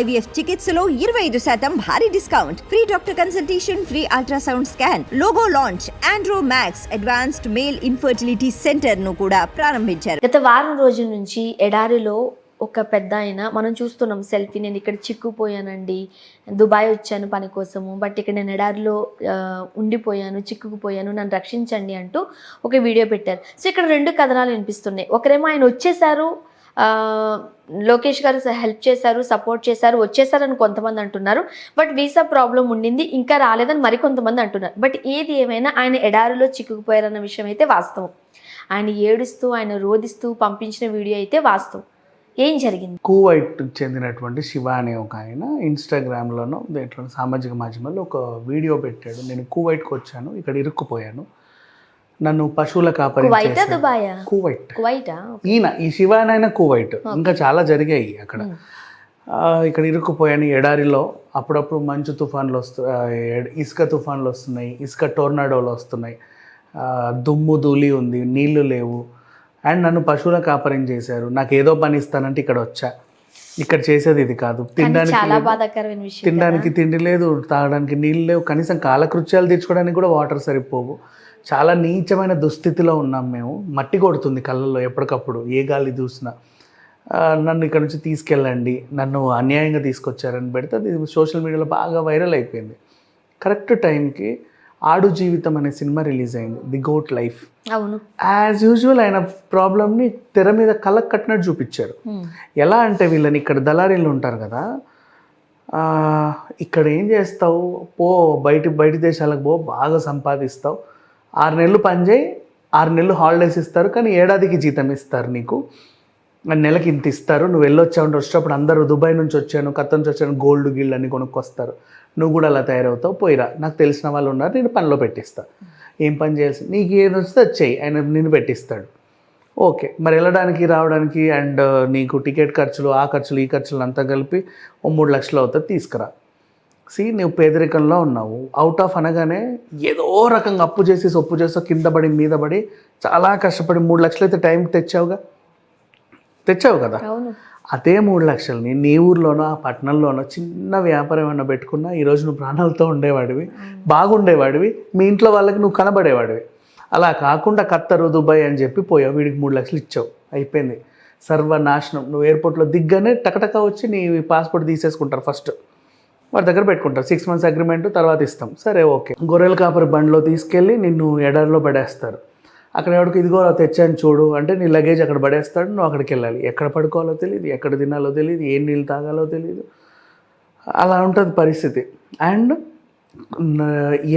IVF చికిత్సలో ఇరవై ఐదు శాతం భారీ discount. Free doctor consultation free ultrasound scan logo launch Andro Max advanced male infertility సెంటర్ను కూడా ప్రారంభించారు. గత వారం రోజుల నుంచి ఎడారిలో ఒక పెద్ద ఆయన మనం చూస్తున్నాం సెల్ఫీ నేను ఇక్కడ చిక్కుపోయానండి దుబాయ్ వచ్చాను పని కోసము బట్ ఇక్కడ నేను ఎడారిలో ఉండిపోయాను చిక్కుకుపోయాను నన్ను రక్షించండి అంటూ ఒక వీడియో పెట్టారు. సో ఇక్కడ రెండు కథనాలు వినిపిస్తున్నాయి. ఒకరేమో ఆయన వచ్చేసారు లోకేష్ గారు హెల్ప్ చేశారు సపోర్ట్ చేశారు వచ్చేసారని కొంతమంది అంటున్నారు. బట్ వీసా ప్రాబ్లం ఉండింది ఇంకా రాలేదని మరికొంతమంది అంటున్నారు. బట్ ఏది ఏమైనా ఆయన ఎడారిలో చిక్కుకుపోయారన్న విషయం అయితే వాస్తవం. ఆయన ఏడుస్తూ ఆయన రోదిస్తూ పంపించిన వీడియో అయితే వాస్తవం. ఏం జరిగింది? కువైట్ చెందినటువంటి శివ అనే ఒక ఆయన ఇన్స్టాగ్రామ్లోనో దేంట్లో సామాజిక మాధ్యమాల్లో ఒక వీడియో పెట్టాడు. నేను కువైట్కి వచ్చాను ఇక్కడ ఇరుక్కుపోయాను. నన్ను పశువుల కాపరి కువైటా ఈయన ఈ శివ ఆయన కువైట్ ఇంకా చాలా జరిగాయి అక్కడ. ఇక్కడ ఇరుక్కుపోయాను ఎడారిలో. అప్పుడప్పుడు మంచు తుఫాన్లు వస్తు ఇసుక తుఫాన్లు వస్తున్నాయి. ఇసుక టోర్నాడోలు వస్తున్నాయి. దుమ్ము ధూళి ఉంది. నీళ్ళు లేవు. అండ్ నన్ను పశువుల కాపరం చేశారు. నాకు ఏదో పని ఇస్తానంటే ఇక్కడ వచ్చా. ఇక్కడ చేసేది ఇది కాదు. తినడానికి చాలా లేదు. బాధాకరమైన విషయం తినడానికి తిండి లేదు తాగడానికి నీళ్ళు లేవు. కనీసం కాలకృత్యాలు తీర్చుకోవడానికి కూడా వాటర్ సరిపోవు. చాలా నీచమైన దుస్థితిలో ఉన్నాం మేము. మట్టి కొడుతుంది కళ్ళల్లో ఎప్పటికప్పుడు ఏ గాలి చూసినా. నన్ను ఇక్కడ నుంచి తీసుకెళ్ళండి నన్ను అన్యాయంగా తీసుకొచ్చారని పెడితే అది సోషల్ మీడియాలో బాగా వైరల్ అయిపోయింది. కరెక్ట్ టైంకి ఆడు జీవితం అనే సినిమా రిలీజ్ అయింది. The goat life. అవును. యాజ్ యూజువల్ ఆయన ప్రాబ్లమ్ని తెర మీద కళ్ళకు కట్టినట్టు చూపించారు. ఎలా అంటే వీళ్ళని ఇక్కడ దళారీలు ఉంటారు కదా ఇక్కడ ఏం చేస్తావు? పో బయట బయట దేశాలకు పో బాగా సంపాదిస్తావు. ఆరు నెలలు పనిచేయి ఆరు నెలలు హాలిడేస్ ఇస్తారు కానీ ఏడాదికి జీతం ఇస్తారు నీకు. నెలకి ఇంత ఇస్తారు. నువ్వు వెళ్ళొచ్చావు అంటే వచ్చేటప్పుడు అందరూ దుబాయ్ నుంచి వచ్చాను కత్త నుంచి వచ్చాను గోల్డ్ గిల్డ్ అన్ని కొనుక్కొస్తారు. నువ్వు కూడా అలా తయారవుతావు పోయిరా. నాకు తెలిసిన వాళ్ళు ఉన్నారు నేను పనిలో పెట్టిస్తా. ఏం పని చేయాల్సి నీకు ఏది వస్తే చెయ్యి ఆయన నిన్ను పెట్టిస్తాడు. ఓకే మరి వెళ్ళడానికి రావడానికి అండ్ నీకు టికెట్ ఖర్చులు ఆ ఖర్చులు ఈ ఖర్చులు అంతా కలిపి ఓ మూడు లక్షలు అవుతుంది తీసుకురా. సి నువ్వు పేదరికంలో ఉన్నావు. అవుట్ ఆఫ్ అనగానే ఏదో రకంగా అప్పు చేసి సొప్పు చేసో కింద పడి మీద పడి చాలా కష్టపడి మూడు లక్షలు అయితే టైం తెచ్చావుగా? తెచ్చావు కదా? అదే మూడు లక్షల్ని నీ ఊర్లోనో ఆ పట్టణంలోనో చిన్న వ్యాపారం ఏమైనా పెట్టుకున్నా ఈరోజు నువ్వు ప్రాణాలతో ఉండేవాడివి బాగుండేవాడివి మీ ఇంట్లో వాళ్ళకి నువ్వు కనబడేవాడివి. అలా కాకుండా కత్తరు దుబాయ్ అని చెప్పి పోయావు. వీడికి మూడు లక్షలు ఇచ్చావు. అయిపోయింది. సర్వనాశనం. నువ్వు ఎయిర్పోర్ట్లో దిగ్గానే టకటక వచ్చి నీ పాస్పోర్ట్ తీసేసుకుంటారు ఫస్ట్. వాడి దగ్గర పెట్టుకుంటారు. సిక్స్ మంత్స్ అగ్రిమెంట్ తర్వాత ఇస్తాం. సరే ఓకే. గొర్రెల కాపరి బండిలో తీసుకెళ్ళి నిన్ను ఎడారిలో పడేస్తారు. అక్కడ ఎవరికి ఇదిగో తెచ్చాను చూడు అంటే నీ లగేజ్ అక్కడ పడేస్తాడు నువ్వు అక్కడికి వెళ్ళాలి. ఎక్కడ పడుకోవాలో తెలియదు ఎక్కడ తినాలో తెలియదు ఏం నీళ్ళు తాగాలో తెలియదు అలా ఉంటుంది పరిస్థితి. అండ్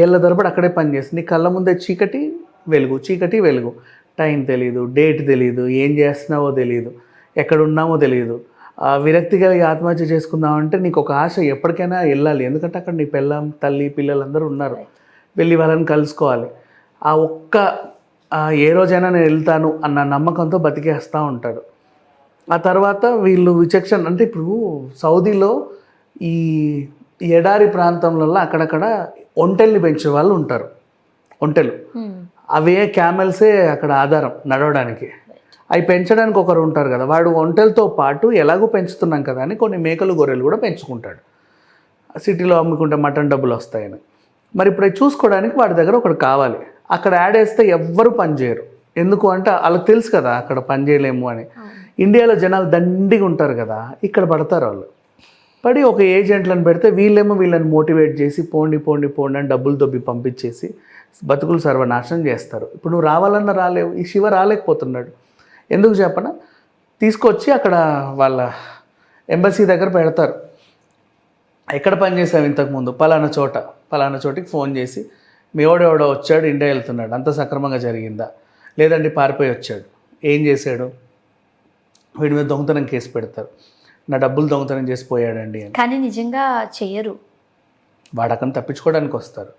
ఏళ్ళ తరబడి అక్కడే పని చేస్తుంది. నీ కళ్ళ ముందే చీకటి వెలుగు చీకటి వెలుగు. టైం తెలియదు డేట్ తెలియదు ఏం చేస్తున్నావో తెలియదు ఎక్కడ ఉన్నామో తెలియదు ఆ విరక్తి కలిగి ఆత్మహత్య చేసుకుందామంటే నీకు ఒక ఆశ ఎప్పటికైనా వెళ్ళాలి. ఎందుకంటే అక్కడ నీ పిల్లం తల్లి పిల్లలందరూ ఉన్నారు. వెళ్ళి వాళ్ళని కలుసుకోవాలి. ఆ ఒక్క ఏ రోజైనా నేను వెళ్తాను అన్న నమ్మకంతో బతికేస్తూ ఉంటాడు. ఆ తర్వాత వీళ్ళు విచక్షణ అంటే ఇప్పుడు సౌదీలో ఈ ఎడారి ప్రాంతంలో అక్కడక్కడ ఒంటెల్ని పెంచే వాళ్ళు ఉంటారు. ఒంటెలు. అవే క్యామెల్సే అక్కడ ఆధారం నడవడానికి. అవి పెంచడానికి ఒకరు ఉంటారు కదా వాడు ఒంటెలతో పాటు ఎలాగో పెంచుతున్నాం కదా అని కొన్ని మేకలు గొర్రెలు కూడా పెంచుకుంటాడు. సిటీలో అమ్ముకుంటే మటన్ డబ్బులు వస్తాయని. మరి ఇప్పుడు చూసుకోవడానికి వాడి దగ్గర ఒకడు కావాలి. అక్కడ యాడ్ వేస్తే ఎవ్వరు పని చేయరు. ఎందుకు అంటే వాళ్ళకి తెలుసు కదా అక్కడ పని చేయలేము అని. ఇండియాలో జనాలు దండిగా ఉంటారు కదా ఇక్కడ పడతారు వాళ్ళు. పడి ఒక ఏజెంట్లను పెడితే వీళ్ళేమో వీళ్ళని మోటివేట్ చేసి పోండి పోండి పోండి అని డబ్బులు దొబ్బి పంపించేసి బతుకులు సర్వనాశనం చేస్తారు. ఇప్పుడు నువ్వు రావాలన్నా రాలేవు. ఈ శివ రాలేకపోతున్నాడు. ఎందుకు చెప్పనా? తీసుకొచ్చి అక్కడ వాళ్ళ ఎంబసీ దగ్గర పెడతారు. ఎక్కడ పని చేసావు ఇంతకుముందు పలానా చోట. పలానా చోటికి ఫోన్ చేసి మీ ఎవడెవడో వచ్చాడు ఇండియా వెళ్తున్నాడు. అంత సక్రమంగా జరిగిందా? లేదంటే పారిపోయి వచ్చాడు. ఏం చేశాడు? వీడి మీద దొంగతనం కేసు పెడతారు. నా డబ్బులు దొంగతనం చేసి పోయాడండి అని. కానీ నిజంగా చెయ్యరు వాడకని తప్పించుకోవడానికి వస్తారు.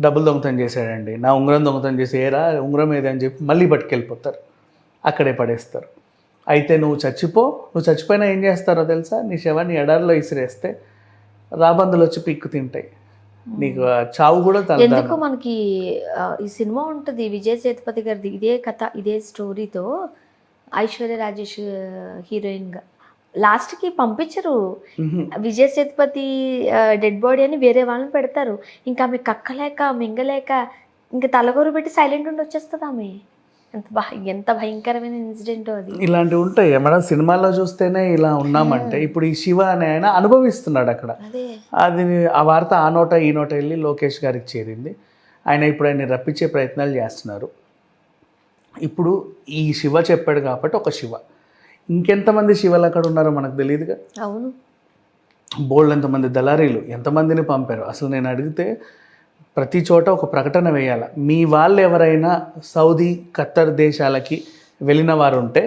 డబ్బులు దొంగతనం చేశాడండి. నా ఉంగరం దొంగతనం చేసి ఏరా ఉంగరం ఏది అని చెప్పి మళ్ళీ పట్టుకెళ్ళిపోతారు. అక్కడే పడేస్తారు. అయితే నువ్వు చచ్చిపో నువ్వు చచ్చిపోయినా ఏం చేస్తారో తెలుసా? నీ శవాన్ని ఎడారిలో ఇసిరేస్తే రాబందులు వచ్చి పిక్కు తింటాయి. నీకు చావు కూడా ఎందుకు మనకి ఈ సినిమా ఉంటుంది విజయ్ సేతుపతి గారిది ఇదే కథ ఇదే స్టోరీతో ఐశ్వర్య రాజేష్ హీరోయిన్గా. లాస్ట్కి పంపించరు. విజయ్ సేతుపతి డెడ్ బాడీ అని వేరే వాళ్ళని పెడతారు. ఇంకా ఆమె కక్కలేక మింగలేక ఇంకా తలగొరు పెట్టి సైలెంట్ ఉండి వచ్చేస్తుంది ఆమె. ఎంత భయంకరమైన ఇన్సిడెంట్ అది. ఇలాంటివి ఉంటాయి. మనం సినిమాల్లో చూస్తేనే ఇలా ఉన్నామంటే ఇప్పుడు ఈ శివ అనే ఆయన అనుభవిస్తున్నాడు అక్కడ. అదే. అది ఆ వార్త ఆ నోట ఈ నోట వెళ్ళి లోకేష్ గారికి చేరింది. ఆయన ఇప్పుడు ఆయన రప్పించే ప్రయత్నాలు చేస్తున్నారు. ఇప్పుడు ఈ శివ చెప్పాడు కాబట్టి ఒక శివ. ఇంకెంతమంది శివలు అక్కడ ఉన్నారో మనకు తెలియదుగా? అవును. బోల్డ్ ఎంతమంది దళారీలు ఎంతమందిని పంపారు? అసలు నేను అడిగితే ప్రతి చోట ఒక ప్రకటన వేయాలి? మీ వాళ్ళు ఎవరైనా సౌదీ ఖత్తర్ దేశాలకి వెళ్ళిన వారు ఉంటే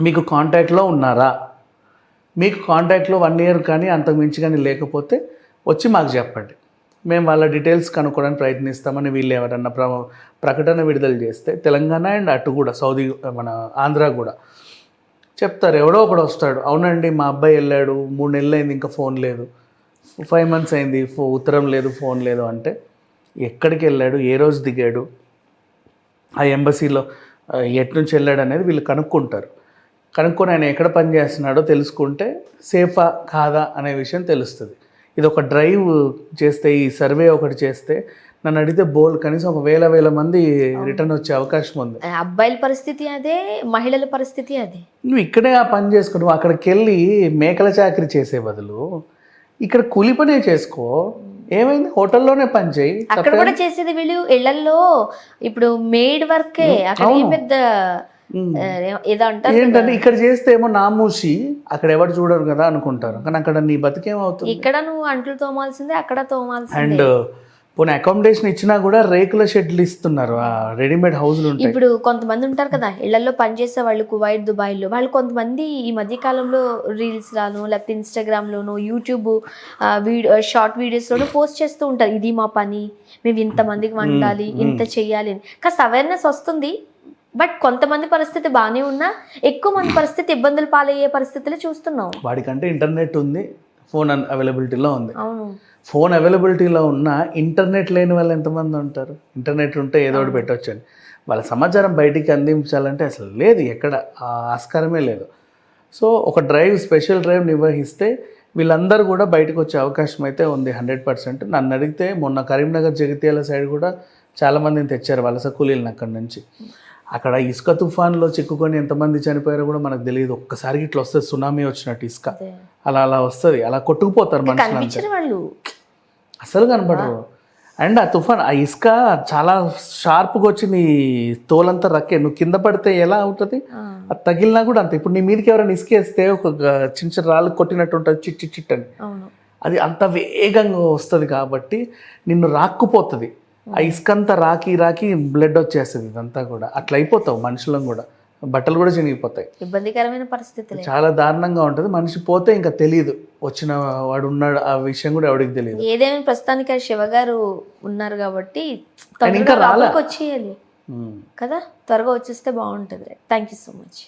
మీకు కాంటాక్ట్లో ఉన్నారా? మీకు కాంటాక్ట్లో వన్ ఇయర్ కానీ అంతకుమించి కానీ లేకపోతే వచ్చి మాకు చెప్పండి. మేము వాళ్ళ డీటెయిల్స్ కనుక్కోవడానికి ప్రయత్నిస్తామని వీళ్ళు ఎవరన్నా ప్ర ప్రకటన విడుదల చేస్తే తెలంగాణ అండ్ అటు కూడా సౌదీ మన ఆంధ్ర కూడా చెప్తారు. ఎవడో ఒకడు వస్తాడు. అవునండి మా అబ్బాయి వెళ్ళాడు మూడు నెలలు అయింది ఇంకా ఫోన్ లేదు. ఫైవ్ మంత్స్ అయింది ఫో ఉత్తరం లేదు ఫోన్ లేదు అంటే ఎక్కడికి వెళ్ళాడు ఏ రోజు దిగాడు ఆ ఎంబసీలో ఆ, ఎటు నుంచి వెళ్ళాడు అనేది వీళ్ళు కనుక్కుంటారు. కనుక్కొని ఆయన ఎక్కడ పని చేస్తున్నాడో తెలుసుకుంటే సేఫా కాదా అనే విషయం తెలుస్తుంది. ఇది ఒక డ్రైవ్ చేస్తే ఈ సర్వే ఒకటి చేస్తే నన్ను అడిగితే బోల్ కనీసం ఒక వేల వేల మంది రిటర్న్ వచ్చే అవకాశం ఉంది. అబ్బాయిల పరిస్థితి అదే మహిళల పరిస్థితి అదే. నువ్వు ఇక్కడే ఆ పని చేసుకో నువ్వు అక్కడికి వెళ్ళి మేకల చాకరీ చేసే బదులు ఇక్కడ కూలి పనే చేసుకో. ఏమైంది? హోటల్లోనే పని చేయి. అక్కడ కూడా చేసేది వీళ్ళు ఇళ్ళలో ఇప్పుడు మేడ్ వర్కే. అక్కడ ఏం పెద్ద ఏదో అంటారు ఏంటంటే ఇక్కడ చేస్తే ఏమో నామూసి అక్కడ ఎవరు చూడరు కదా అనుకుంటారు. కానీ అక్కడ నీ బతికేమవుతుంది ఇక్కడ నువ్వు అంట్లు తోమాల్సిందే అక్కడ తోమాల్సిందే. అండ్ పోనీ అకామిడేషన్ ఇచ్చినా కూడా రేకుల షెడ్లు ఇస్తున్నారు. రెడీమేడ్ హౌస్లు ఉంటాయి. ఇప్పుడు కొంతమంది ఉంటారు కదా ఇళ్ళలో పనిచేసే వాళ్ళు కువైట్ దుబాయ్లో వాళ్ళు కొంతమంది ఈ మధ్య కాలంలో రీల్స్ లాను లేకపోతే ఇన్స్టాగ్రామ్ లోను యూట్యూబ్ వీడియో షార్ట్ వీడియోస్ లోను పోస్ట్ చేస్తూ ఉంటారు. ఇది మా పని మేము ఇంతమందికి వండాలి ఇంత చెయ్యాలి అని. కాస్త అవేర్నెస్ వస్తుంది బట్ కొంతమంది పరిస్థితి బాగానే ఉన్నా ఎక్కువ మంది పరిస్థితి ఇబ్బందులు పాలయ్యే పరిస్థితులు చూస్తున్నాం. వాడికంటే ఇంటర్నెట్ ఉంది ఫోన్ అవైలబిలిటీలో ఉంది. అవును. ఫోన్ అవైలబిలిటీలో ఉన్న ఇంటర్నెట్ లేని వాళ్ళు ఎంతమంది ఉంటారు? ఇంటర్నెట్ ఉంటే ఏదో ఒకటి పెట్టొచ్చని. వాళ్ళ సమాచారం బయటికి అందించాలంటే అసలు లేదు ఎక్కడ? ఆస్కారమే లేదు. సో ఒక డ్రైవ్ స్పెషల్ డ్రైవ్ నిర్వహిస్తే వీళ్ళందరూ కూడా బయటకు వచ్చే అవకాశం అయితే ఉంది హండ్రెడ్ పర్సెంట్. నన్ను అడిగితే మొన్న కరీంనగర్ జగిత్యాల సైడ్ కూడా చాలామందిని తెచ్చారు వలస కూలీలను అక్కడి నుంచి. అక్కడ ఇసుక తుఫాన్లో చిక్కుకొని ఎంతమంది చనిపోయారో కూడా మనకు తెలియదు. ఒక్కసారికి ఇట్లా వస్తుంది సునామీ వచ్చినట్టు ఇసుక. అలా అలా వస్తుంది. అలా కొట్టుకుపోతారు మనుషులు అసలు కనపడరు. అండ్ ఆ తుఫాన్ ఆ ఇసుక చాలా షార్ప్గా వచ్చి నీ తోలంతా రక్కే. నువ్వు కింద పడితే ఎలా అవుతుంది అది తగిలినా కూడా అంతే. ఇప్పుడు నీ మీదకి ఎవరైనా ఇసుకేస్తే ఒక చిన్న చిన్న రాళ్ళు కొట్టినట్టు ఉంటుంది. చిట్ చిట్ చిట్ అని. అది అంత వేగంగా వస్తుంది కాబట్టి నిన్ను రాక్కుపోతుంది ఆ ఇసుకంతా రాకి రాకి బ్లడ్ వచ్చేస్తుంది ఇదంతా కూడా. అట్లా అయిపోతావు మనుషులను కూడా. బట్టలు కూడా చినిగిపోతాయి. ఇబ్బందికరమైన పరిస్థితులే. చాలా దారుణంగా ఉంటుంది. మనిషి పోతే ఇంకా తెలియదు వచ్చిన వాడు ఉన్నాడు ఆ విషయం కూడా ఎవరికి తెలియదు ఏదేమైనా ప్రస్తుతానికి శివ గారు ఉన్నారు కాబట్టి ఇంకా తొందరగా రాలా. లోపలికి వచ్చేయాలి. ఉమ్. కదా? త్వరగా వచ్చేస్తే బాగుంటుంది. Thank you so much